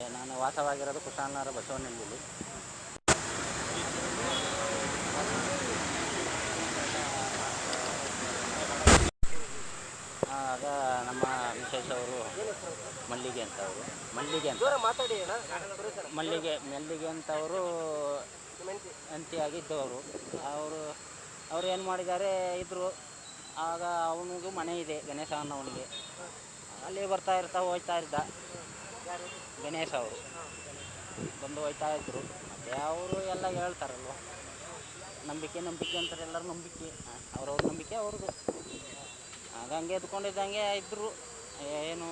ನಾನು ವಾಸವಾಗಿರೋದು ಕುಶಾಲನಗರ ಬಸವನಹಳ್ಳಿಯಲ್ಲಿ ಆಗ ನಮ್ಮ ವಿಶೇಷ ಅವರು ಮಲ್ಲಿಗೆ ಅಂತವರು ಮಲ್ಲಿಗೆ ಅಂತ. ಮಾತಾಡಿ ಮಲ್ಲಿಗೆ ಮಲ್ಲಿಗೆ ಅಂತವರು ಅಂತಿಯಾಗಿದ್ದವರು ಅವರು ಅವ್ರು ಏನು ಮಾಡಿದ್ದಾರೆ ಇದ್ದರು ಆಗ ಅವನಿಗೂ ಮನೆ ಇದೆ ಗಣೇಶ ಅನ್ನೋವನಿಗೆ. ಅಲ್ಲಿ ಬರ್ತಾ ಇರ್ತಾ ಹೋಗ್ತಾ ಇದ್ದ. ಗಣೇಶ ಅವರು. ಬಂದು ಹೋಯ್ತಾ ಇದ್ರು. ಮತ್ತು ಅವರು ಎಲ್ಲ ಹೇಳ್ತಾರಲ್ವ? ನಂಬಿಕೆ ನಂಬಿಕೆ ಅಂತಾರೆ ಎಲ್ಲರ ನಂಬಿಕೆ. ಅವ್ರವ್ರ ನಂಬಿಕೆ, ಅವ್ರದ್ದು. ಹಂಗೆ ಎದ್ಕೊಂಡಿದ್ದಂಗೆ ಇದ್ದರು ಏನು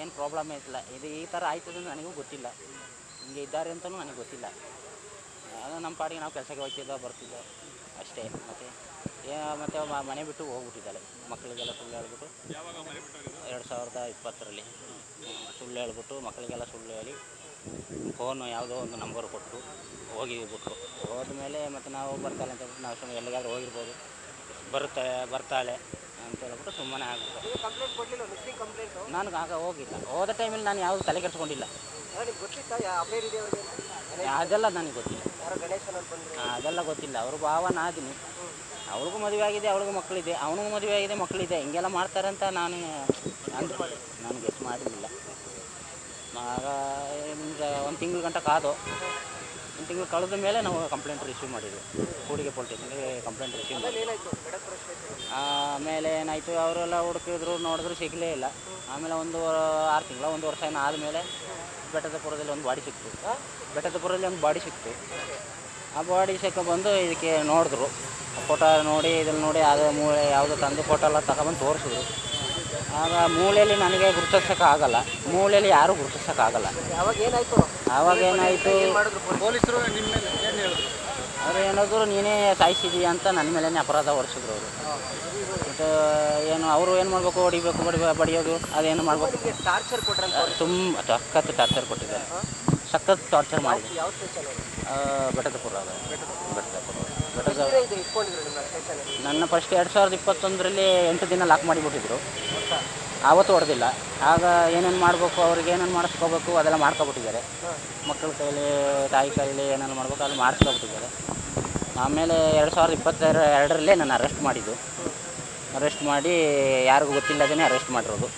ಏನು ಪ್ರಾಬ್ಲಮ್ ಇಲ್ಲ. ಇದು ಈ ಥರ ಆಯ್ತದೆ ನನಗೂ ಗೊತ್ತಿಲ್ಲ. ಹಿಂಗೆ ಇದ್ದಾರೆ ಅಂತಲೂ ನನಗೆ ಗೊತ್ತಿಲ್ಲ. ಅದು ನಮ್ಮ ಪಾಡಿಗೆ ನಾವು ಕೆಲಸಕ್ಕೆ ಹೋಗ್ತಿದ್ದೋ ಬರ್ತಿದ್ದೋ ಅಷ್ಟೇ. ಮತ್ತು ಮತ್ತು ಮನೆ ಬಿಟ್ಟು ಹೋಗ್ಬಿಟ್ಟಿದ್ದಾಳೆ ಮಕ್ಕಳಿಗೆಲ್ಲ ಸುಳ್ಳು ಹೇಳ್ಬಿಟ್ಟು. ಎರಡು ಸಾವಿರದ ಇಪ್ಪತ್ತರಲ್ಲಿ. ಸುಳ್ಳು ಹೇಳ್ಬಿಟ್ಟು ಮಕ್ಕಳಿಗೆಲ್ಲ ಸುಳ್ಳು ಹೇಳಿ ಫೋನು ಯಾವುದೋ ಒಂದು ನಂಬರ್ ಕೊಟ್ಟು ಹೋಗಿಬಿಟ್ರು ಹೋದ್ಮೇಲೆ ಮತ್ತು ನಾವು ಬರ್ತಾಳೆ ಅಂತ ಹೇಳ್ಬಿಟ್ಟು ನಾವು ಸುಮ್ಮನೆ ಎಲ್ಲಿಗಾದ್ರೂ ಹೋಗಿರ್ಬೋದು. ಬರುತ್ತೆ ಬರ್ತಾಳೆ ಅಂತ ಹೇಳ್ಬಿಟ್ಟು ಸುಮ್ಮನೆ ಆಗ್ಬಿಟ್ಟು ನಾನು ನನಗೆ ಆಗ ಹೋಗಿಲ್ಲ. ಹೋದ ಟೈಮಲ್ಲಿ ನಾನು ಯಾವುದು ತಲೆ ಕೆಡಿಸ್ಕೊಂಡಿಲ್ಲ. ಅದೆಲ್ಲ ನನಗೆ ಗೊತ್ತಿಲ್ಲ. ಅದೆಲ್ಲ ಗೊತ್ತಿಲ್ಲ. ಅವರು ಭಾವನ ನಾದಿನಿ ಅವ್ಳಿಗೂ ಮದುವೆ ಆಗಿದೆ ಅವಳಿಗೂ ಮಕ್ಕಳಿದೆ. ಅವನಿಗೂ ಮದುವೆ ಆಗಿದೆ, ಮಕ್ಕಳಿದೆ. ಹಿಂಗೆಲ್ಲ ಮಾಡ್ತಾರೆ ಅಂತ ನಾನು ಅಂದ್ರೆ ನಾನು ಗೆಸ್ ಮಾಡಿರಲಿಲ್ಲ. ಆಗ ಒಂದು ತಿಂಗಳು ಗಂಟ ಕಾದು, ಒಂದು ತಿಂಗಳು ಕಳೆದ ಮೇಲೆ ನಾವು ಕಂಪ್ಲೇಂಟ್ ರಿಸೀವ್ ಮಾಡಿದ್ವಿ. ಕೂಡಿಗೆ ಪೊಲೀಸ್ ಸ್ಟೇಷನ್ಗೆ ಕಂಪ್ಲೇಂಟ್ ರಿಸೀವ್ ಮಾಡಿದ್ವಿ. ಆಮೇಲೆ ಏನಾಯಿತು, ಅವರೆಲ್ಲ ಹುಡುಕಿದ್ರು, ನೋಡಿದ್ರು, ಸಿಗಲೇ ಇಲ್ಲ. ಆಮೇಲೆ ಒಂದು ಆರು ತಿಂಗಳ, ಒಂದು ವರ್ಷ ಏನೋ ಆದಮೇಲೆ ಬೆಟ್ಟದಪುರದಲ್ಲಿ ಒಂದು ಬಾಡಿ ಸಿಕ್ತು. ಬೆಟ್ಟದಪುರದಲ್ಲಿ ಒಂದು ಬಾಡಿ ಸಿಕ್ತು. ಆ ಬಾಡಿ ಬಂದು ಇದಕ್ಕೆ ನೋಡಿದ್ರು. ಫೋಟೋ ನೋಡಿ ಇದನ್ನು ನೋಡಿ ಅದು ಮೂಳೆ ಯಾವುದು ತಂದು ಫೋಟೋ ಎಲ್ಲ ತಗೊಬಂದು ತೋರಿಸಿದ್ರು. ಆಗ ಮೂಳೆಯಲ್ಲಿ ನನಗೆ ಗುರುತಿಸೋಕ್ಕಾಗಲ್ಲ ಮೂಳೆಯಲ್ಲಿ ಯಾರೂ ಗುರುತಿಸೋಕ್ಕಾಗಲ್ಲ ಏನಾಯ್ತು? ಆವಾಗ ಏನಾಯಿತು? ಪೊಲೀಸರು ನಿಮ್ಮ ಮೇಲೆ ಏನು ಹೇಳಿದ್ರು? ಅವ್ರು ಏನಾದ್ರು ನೀನೇ ಸಾಯಿಸಿದೀಯ ಅಂತ ನನ್ನ ಮೇಲೇ ಅಪರಾಧ ಹೊರಿಸಿದ್ರು ಅವರು. ಮತ್ತು ಏನು ಅವರು ಏನು ಮಾಡಬೇಕು? ಹೊಡಿಬೇಕು ಬಡಿ ಬಡಿಯೋದು ಅದೇನು ಮಾಡಬೇಕು? ಟಾರ್ಚರ್ ಕೊಟ್ಟರೆ ತುಂಬ ಸಖತ್ ಟಾರ್ಚರ್ ಕೊಟ್ಟಿದ್ದಾರೆ. ಸಖತ್ ಟಾರ್ಚರ್ ಮಾಡಿದೆ. ಯಾವ ಸ್ಟೇಷನ್ ಅವರು ಬೆಟ್ಟದಪುರ ಅದು. ಬೆಟ್ಟದಪುರ ಬೆಟ್ಟದ ಇದು ಇಟ್ಕೊಂಡಿದ್ರು ನಿಮ್ಮ ಸ್ಟೇಷನ್ ನನ್ನ ಫಸ್ಟ್ ಎರಡು ಸಾವಿರದ ಇಪ್ಪತ್ತೊಂದರಲ್ಲಿ ಎಂಟು ದಿನ ಲಾಕ್ ಮಾಡಿಬಿಟ್ಟಿದ್ರು. ಆವತ್ತು ಹೊಡೆದಿಲ್ಲ. ಆಗ ಏನೇನು ಮಾಡಬೇಕು ಅವ್ರಿಗೆ ಏನೇನು ಮಾಡಿಸ್ಕೋಬೇಕು ಅದೆಲ್ಲ ಮಾಡ್ಕೊಬಿಟ್ಟಿದ್ದಾರೆ. ಮಕ್ಕಳ ಕೈಲಿ ತಾಯಿ ಕೈಲಿ ಏನೇನು ಮಾಡಬೇಕು ಅಲ್ಲಿ ಮಾಡಿಸ್ಕೊಬಿಟ್ಟಿದ್ದಾರೆ. ಆಮೇಲೆ ಎರಡು ಸಾವಿರದ ಇಪ್ಪತ್ತೆರಡು ಎರಡರಲ್ಲೇ ನಾನು ಅರೆಸ್ಟ್ ಮಾಡಿದ್ದು. ಅರೆಸ್ಟ್ ಮಾಡಿ ಯಾರಿಗೂ ಗೊತ್ತಿಲ್ಲದೇ ಅರೆಸ್ಟ್ ಮಾಡಿರೋದು.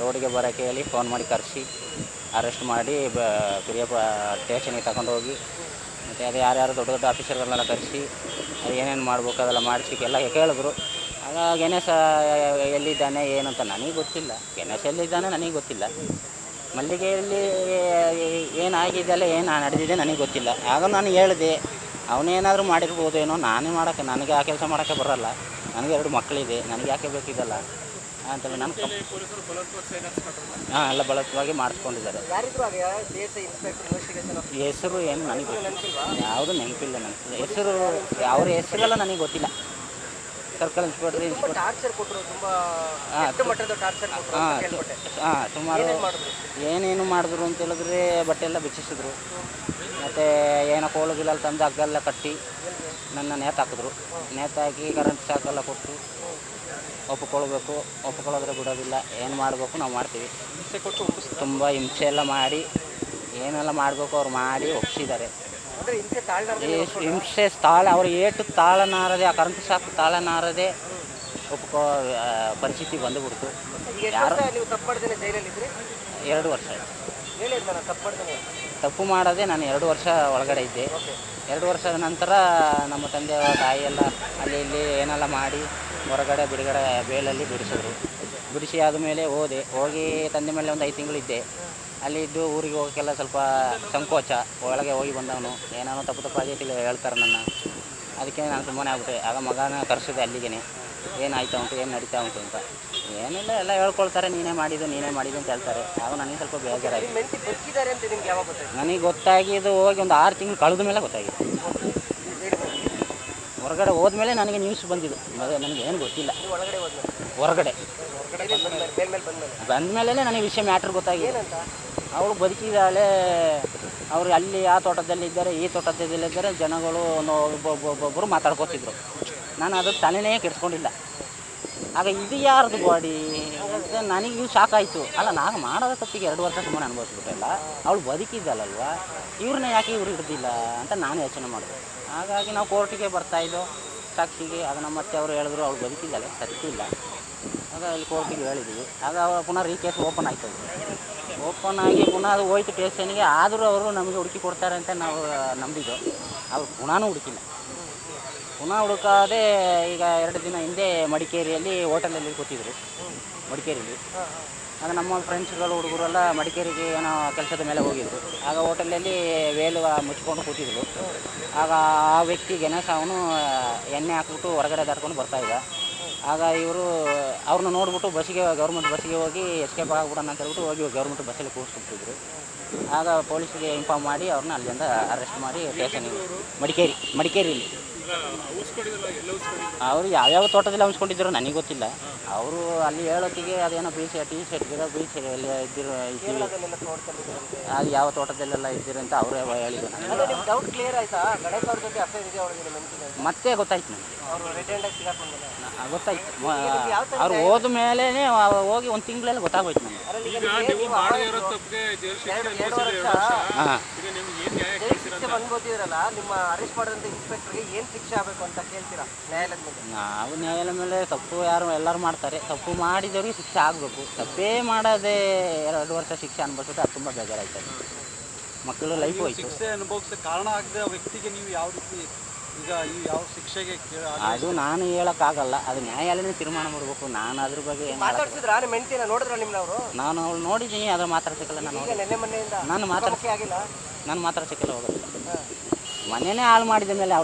ರೋಡಿಗೆ ಬರೋಕ್ಕೆ ಹೇಳಿ ಫೋನ್ ಮಾಡಿ ಕರೆಸಿ. ಅರೆಸ್ಟ್ ಮಾಡಿ, ಬ ಪಿರಿಯಪ್ಪ ಸ್ಟೇಷನಿಗೆ ತಗೊಂಡೋಗಿ ಮತ್ತು ಅದು ಯಾರ್ಯಾರು ದೊಡ್ಡ ದೊಡ್ಡ ಆಫೀಸರ್ಗಳನ್ನೆಲ್ಲ ಕರೆಸಿ, ಅದು ಏನೇನು ಮಾಡ್ಬೇಕು ಅದೆಲ್ಲ ಮಾಡಿಸಿ ಎಲ್ಲ ಕೇಳಿದ್ರು. ಆಗ ಗಣೇಶ ಎಲ್ಲಿದ್ದಾನೆ ಅಂತ ನನಗೆ ಗೊತ್ತಿಲ್ಲ. ಗಣೇಶ ಎಲ್ಲಿದ್ದಾನೆ ನನಗೆ ಗೊತ್ತಿಲ್ಲ. ಮಲ್ಲಿಗೆಯಲ್ಲಿ ಏನಾಗಿದೆಯಲ್ಲ ಏನು ನಡೆದಿದೆ ನನಗೆ ಗೊತ್ತಿಲ್ಲ. ಆಗ ನಾನು ಹೇಳಿದೆ, ಅವನೇನಾದರೂ ಮಾಡಿರ್ಬೋದೇನೋ, ನಾನೇ ಮಾಡೋಕ್ಕೆ, ನನಗೆ ಆ ಕೆಲಸ ಮಾಡೋಕ್ಕೆ ಬರಲ್ಲ. ನನಗೆ ಎರಡು ಮಕ್ಕಳಿದೆ, ನನಗೆ ಯಾಕೆ ಬೇಕಿದಲ್ಲ ಅಂತೇಳಿ ನಮ್ಮ ಹಾಂ ಎಲ್ಲ ಬಲವಾಗಿ ಮಾಡಿಸ್ಕೊಂಡಿದ್ದಾರೆ. ಹೆಸರು ಏನು ನನಗೆ ಗೊತ್ತಿಲ್ಲ. ಯಾವುದು ನೆನಪಿಲ್ಲ ನನಗೆ. ಹೆಸರು ಅವ್ರ ಹೆಸರೆಲ್ಲ ನನಗೆ ಗೊತ್ತಿಲ್ಲ. ಸರ್ಕಲ್ ಇನ್ಸ್ಪೆಕ್ಟರ್ ಇನ್ಸ್ಪೆಕ್ಟರ್ ಟಾರ್ಚರ್ ಕೊಟ್ಟರು ತುಂಬಾ ಹಾ, ಎಷ್ಟು ಮಟ್ಟದ ಟಾರ್ಚರ್ ಕೊಟ್ಟರು ಅಂತ ಹಾಂ ಕೇಳ್ಪಟ್ಟೆ. ಹಾಂ ಸುಮಾರು ಏನೇನ್ ಮಾಡಿದ್ರು? ಅಂತ ಹೇಳಿದ್ರೆ ಬಟ್ಟೆ ಎಲ್ಲ ಬಿಚ್ಚಿಸಿದ್ರು. ಮತ್ತು ಏನೋ ಕೋಲು ಗಿಲಲ್ಲಿ ತಂದು ಹಗ್ಗೆಲ್ಲ ಕಟ್ಟಿ. ನನ್ನ ನೇತಾಕಿದ್ರು ನೇತಾಕಿ ಕರೆಂಟ್ ಶಾಕೆಲ್ಲ ಕೊಟ್ಟು ಒಪ್ಪಿಕೊಳ್ಬೇಕು ಒಪ್ಪಿಕೊಳ್ಳೋದ್ರೆ ಬಿಡೋದಿಲ್ಲ. ಏನು ಮಾಡಬೇಕು ನಾವು ಮಾಡ್ತೀವಿ. ಹಿಂಸೆ ಕೊಟ್ಟು ತುಂಬ ಹಿಂಸೆ ಎಲ್ಲ ಮಾಡಿ ಏನೆಲ್ಲ ಮಾಡಬೇಕು ಅವ್ರು ಮಾಡಿ ಒಪ್ಪಿಸಿದ್ದಾರೆ ಹಿಂಸೆ ತಾಳ ಅವ್ರು ಏಟು ತಾಳನಾರದೆ ಆ ಕರೆಂಟ್ ಶಾಕ್ ತಾಳನಾರದೆ ಒಪ್ಕೋ ಪರಿಸ್ಥಿತಿ ಬಂದುಬಿಡ್ತು. ಯಾರು ಎರಡು ವರ್ಷ ತಪ್ಪು ಮಾಡದೆ ನಾನು ಎರಡು ವರ್ಷ ಒಳಗಡೆ ಇದ್ದೆ. ಎರಡು ವರ್ಷದ ನಂತರ ನಮ್ಮ ತಂದೆ ತಾಯಿ ಎಲ್ಲ ಅಲ್ಲಿ ಇಲ್ಲಿ ಏನೆಲ್ಲ ಮಾಡಿ ಹೊರಗಡೆ ಬಿಡುಗಡೆ ಬೇಲಲ್ಲಿ ಬಿಡಿಸಿದ್ರು. ಬಿಡಿಸಿ ಆದಮೇಲೆ ಹೋದೆ. ಹೋಗಿ ತಂದೆ ಮೇಲೆ ಒಂದು ಐದು ತಿಂಗಳಿದ್ದೆ ಅಲ್ಲಿ ಇದ್ದು ಊರಿಗೆ ಹೋಗೋಕ್ಕೆಲ್ಲ ಸ್ವಲ್ಪ ಸಂಕೋಚ. ಒಳಗೆ ಹೋಗಿ ಬಂದವನು. ಏನೇನೋ ತಪ್ಪು ತಪ್ಪಾಗಿ ಹೇಳ್ತಾರೆ ನನ್ನ. ಅದಕ್ಕೆ ನಾನು ಸುಮ್ಮನೆ ಆಗ್ಬಿಟ್ಟೆ. ಆಗ ಮಗನ ಕರೆಸಿದೆ ಅಲ್ಲಿಗೆ ಏನಾಯ್ತಾ ಉಂಟು ಏನು ನಡೀತಾ ಉಂಟು ಅಂತ. ಏನಿಲ್ಲ ಎಲ್ಲ ಹೇಳ್ಕೊಳ್ತಾರೆ ನೀನೇ ಮಾಡಿದ್ದು ನೀನೇ ಮಾಡಿದ್ದು ಅಂತ ಹೇಳ್ತಾರೆ. ಆಗ ನನಗೆ ಸ್ವಲ್ಪ ಬೇಜಾರಾಗಿದೆ ನನಗೆ ಗೊತ್ತಾಗಿದ್ದು ಹೋಗಿ ಒಂದು ಆರು ತಿಂಗಳು ಕಳೆದ ಮೇಲೆ ಗೊತ್ತಾಗಿದೆ. ಹೊರಗಡೆ ಹೋದ್ಮೇಲೆ ನನಗೆ ನ್ಯೂಸ್ ಬಂದಿದ್ದು. ನನಗೆ ಏನು ಗೊತ್ತಿಲ್ಲ. ಹೊರಗಡೆ. ಬಂದ ಮೇಲೆ ನನಗೆ ವಿಷಯ ಮ್ಯಾಟ್ರ್ ಗೊತ್ತಾಗಿದೆ. ಅವಳು ಬದುಕಿದಾಳೆ ಅವರು ಅಲ್ಲಿ ಆ ತೋಟದಲ್ಲಿದ್ದಾರೆ ಈ ತೋಟದಲ್ಲಿದ್ದಾರೆ ಜನಗಳು ಒಬ್ಬೊಬ್ಬೊಬ್ಬೊಬ್ಬರು ಒಬ್ಬ- ಒಬ್ಬ- ಮಾತಾಡ್ಕೋತಿದ್ರು. ನಾನು ಅದು ತಲೆನೇ ಕೆಡಿಸ್ಕೊಂಡಿಲ್ಲ. ಆಗ ಇದು ಯಾರದು ಬಾಡಿ ನನಗೆ ಇವು ಶಾಕ್ ಆಯಿತು. ಅಲ್ಲ, ನಾನು ಮಾಡೋದ ತಪ್ಪಿಗೆ ಎರಡು ವರ್ಷ ಸುಮ್ಮನೆ ಅನುಭವಿಸ್ಬಿಟ್ಟಲ್ಲ. ಅವಳು ಬದುಕಿದ್ದಲ್ಲಲ್ವ ಇವ್ರನ್ನ ಯಾಕೆ ಇವ್ರು ಹಿಡ್ದಿಲ್ಲ ಅಂತ ನಾನು ಯೋಚನೆ ಮಾಡಿದೆ. ಹಾಗಾಗಿ ನಾವು ಕೋರ್ಟಿಗೆ ಬರ್ತಾಯಿದ್ದೋ ಸಾಕ್ಷಿಗೆ, ಆಗ ನಮ್ಮ ಮತ್ತೆ ಅವರು ಹೇಳಿದ್ರು, ಅವ್ಳು ಬದುಕಿದ್ದಲ್ಲ ಸತ್ತಿಲ್ಲ ಆಗ ಅಲ್ಲಿ ಕೋರ್ಟಿಗೆ ಹೇಳಿದ್ವಿ. ಆಗ ಅವ್ರು ಪುನಃ ರೀಕೇಸ್ ಓಪನ್ ಆಯ್ತದೆ. ಓಪನ್ ಆಗಿ ಪುನಃ ಅದು ಹೋಯ್ತು ಸ್ಟೇಷನ್ಗೆ ಆದರೂ ಅವರು ನಮಗೆ ಹುಡುಕಿ ಕೊಡ್ತಾರೆ ಅಂತ ನಾವು ನಂಬಿದ್ದು. ಅವ್ರು ಪುನಃ ಹುಡುಕಿಲ್ಲ. ಪುನಃ ಹುಡುಕಾದೆ ಈಗ ಎರಡು ದಿನ ಹಿಂದೆ ಮಡಿಕೇರಿಯಲ್ಲಿ ಹೋಟೆಲಲ್ಲಿ ಕೂತಿದ್ರು. ಮಡಿಕೇರಿಯಲ್ಲಿ ಆಗ ನಮ್ಮ ಫ್ರೆಂಡ್ಸ್ಗಳು ಹುಡುಗರೆಲ್ಲ ಮಡಿಕೇರಿಗೆ ಏನೋ ಕೆಲಸದ ಮೇಲೆ ಹೋಗಿದ್ರು. ಆಗ ಹೋಟೆಲಲ್ಲಿ ವೇಲು ಮುಚ್ಕೊಂಡು ಕೂತಿದ್ರು. ಆಗ ಆ ವ್ಯಕ್ತಿ ಏನೋ ಅವನು ಎಣ್ಣೆ ಹಾಕ್ಬಿಟ್ಟು ಹೊರಗಡೆ ದಾಟ್ಕೊಂಡು ಬರ್ತಾ ಇದ್ದ. ಆಗ ಇವರು ಅವ್ರನ್ನ ನೋಡ್ಬಿಟ್ಟು ಬಸ್ಸಿಗೆ ಗೌರ್ಮೆಂಟ್ ಬಸ್ಸಿಗೆ ಹೋಗಿ ಎಸ್ಕೇಪ್ ಆಗ್ಬಿಡೋಣ ಅಂತ ಹೇಳ್ಬಿಟ್ಟು ಹೋಗಿ ಗೌರ್ಮೆಂಟ್ ಬಸ್ಸಲ್ಲಿ ಕೂರಿಸ್ಬಿಟ್ಟಿದ್ರು. ಆಗ ಪೊಲೀಸ್ಗೆ ಇನ್ಫಾರ್ಮ್ ಮಾಡಿ ಅವ್ರನ್ನ ಅಲ್ಲಿಂದ ಅರೆಸ್ಟ್ ಮಾಡಿ ಸ್ಟೇಷನಿಗೆ ಮಡಿಕೇರಿ ಮಡಿಕೇರಿಯಲ್ಲಿ ಅವರು ಯಾವ್ಯಾವ ತೋಟದಲ್ಲಿ ಹಂಚ್ಕೊಂಡಿದ್ರು ನನಗೆ ಗೊತ್ತಿಲ್ಲ. ಅವರು ಅಲ್ಲಿ ಹೇಳೋತ್ತಿಗೆ ಅದೇನೋ ಬೀಚ್ ಟೀ ಶರ್ಟ್ ಗಿಡ ಬೀಚ್ ಎಲ್ಲ ಇದ್ದಿರೋ ಇದ್ದೀವಿ ಅದು ಯಾವ ತೋಟದಲ್ಲೆಲ್ಲ ಇದ್ದೀರಿ ಅಂತ ಅವರೇ ಹೇಳಿದ್ರು ನನಗೆ. ನಿಮ್ಗೆ ಮತ್ತೆ ಗೊತ್ತಾಯ್ತು ನನಗೆ. ಗೊತ್ತಾಯ್ತು. ಅವ್ರು ಹೋದ ಮೇಲೆ ಹೋಗಿ ಒಂದು ತಿಂಗಳೆಲ್ಲ ಗೊತ್ತಾಗೋಯ್ತು ನನಗೆ. ಈಗ ನೀವು ಮಾಡದೇ ಇರೋ ತಪ್ಪಿಗೆ ಜೈಲು ಶಿಕ್ಷೆ ಅನುಭವಿಸಿದ್ರೆ ಎರಡು ವರ್ಷ. ಹಾಂ. ಶಿಕ್ಷೆ ಆಗಬೇಕು ಅಂತ ಕೇಳ್ತೀರಾ ನ್ಯಾಯಾಲಯದ ಮೇಲೆ? ನಾವು ನ್ಯಾಯಾಲಯ ಮೇಲೆ ತಪ್ಪು ಯಾರು ಎಲ್ಲರೂ ಮಾಡ್ತಾರೆ. ತಪ್ಪು ಮಾಡಿದವ್ರಿಗೆ ಶಿಕ್ಷೆ ಆಗಬೇಕು. ತಪ್ಪೇ ಮಾಡದೆ ಎರಡು ವರ್ಷ ಶಿಕ್ಷೆ ಅನುಭವಿಸಿದ್ರೆ ಅದು ತುಂಬ ಬೇಜಾರಾಯ್ತದೆ. ಮಕ್ಕಳು ಲೈಫ್ ಹೋಯ್ತು. ಶಿಕ್ಷೆ ಅನುಭವಿಸಕ್ಕೆ ಕಾರಣ ಆಗದೆ ಆ ವ್ಯಕ್ತಿಗೆ ನೀವು ಯಾವ ರೀತಿ ಈಗ ಈ ಯಾವ ಶಿಕ್ಷೆಗೆ ಕೇಳ- ಅದು ನಾನು ಹೇಳೋಕ್ಕಾಗಲ್ಲ. ಅದು ನ್ಯಾಯಾಲಯನೇ ತೀರ್ಮಾನ ಮಾಡಬೇಕು. ನಾನು ಅದ್ರ ಬಗ್ಗೆ ಏನು ಹೇಳಕ್- ಮಾತಾಡ್ಸಿದ್ರಾ ನಿಮ್ಮ ಹೆಂಡ್ತಿನ ನೋಡಿದ್ರ ಅವರು? ನಾನು ಅವಳು ನೋಡಿದ್ದೀನಿ ಅದ್ರ ಮಾತಾಡ್ಸಕ್ಕಲ್ಲ ನಾನು ಈಗ ನೆನ್ನೆ ಮೊನ್ನೆಯಿಂದ ನಾನು ಮಾತಾಡ್ಸಿ ಮುಖಾಮುಖಿ ಆಗಿಲ್ಲ? ನಾನು ಮಾತಾಡ್ಸಕ್ಕೆಲ್ಲ ಹೋಗೋದಿಲ್ಲ ಮನೆಯೇ ಹಾಳು ಮಾಡಿದ ಮೇಲೆ ಅವಳು